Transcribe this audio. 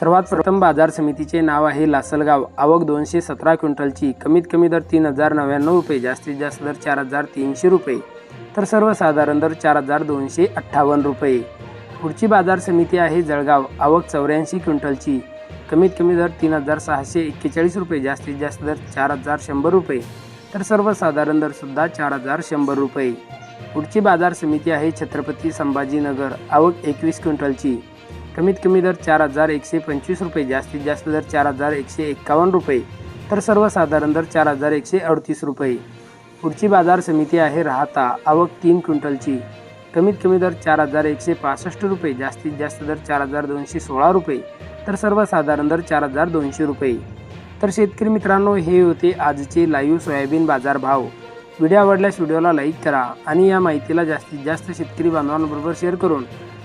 सर्वात प्रथम बाजार समितीचे नाव आहे लासलगाव. आवक दोनशे सतरा क्विंटलची. कमीत कमी दर तीन हजार नव्याण्णव रुपये जास्तीत जास्त दर चार हजार तीनशे रुपये. तर सर्वसाधारण दर चार हजार दोनशे अठ्ठावन्न रुपये. पुढची बाजार समिती आहे जळगाव. आवक चौऱ्याऐंशी क्विंटलची. कमीत कमी दर तीन हजार सहाशे एक्केचाळीस रुपये जास्तीत जास्त दर चार हजार शंभर रुपये. तर सर्वसाधारण दरसुद्धा चार हजार शंभर रुपये. पुढची बाजार समिती आहे छत्रपती संभाजीनगर. आवक एकवीस क्विंटलची. कमीत कमी दर चार हजार एकशे पंचवीस रुपये जास्तीत जास्त दर चार हजार एकशे एक्कावन्न रुपये तर सर्वसाधारण दर चार हजार एकशे अडतीस रुपये. पुढची बाजार समिती आहे राहता आवक तीन क्विंटलची. कमीत कमी दर चार हजार एकशे पासष्ट रुपये जास्तीत जास्त दर चार हजार दोनशे सोळा रुपये तर सर्वसाधारण दर चार हजार दोनशे रुपये. तर शेतकरी मित्रांनो हे होते आजचे लाईव्ह सोयाबीन बाजार भाव व्हिडिओ आवडल्यास व्हिडिओला लाईक करा आणि या माहितीला जास्तीत जास्त शेतकरी बांधवांबरोबर शेअर करून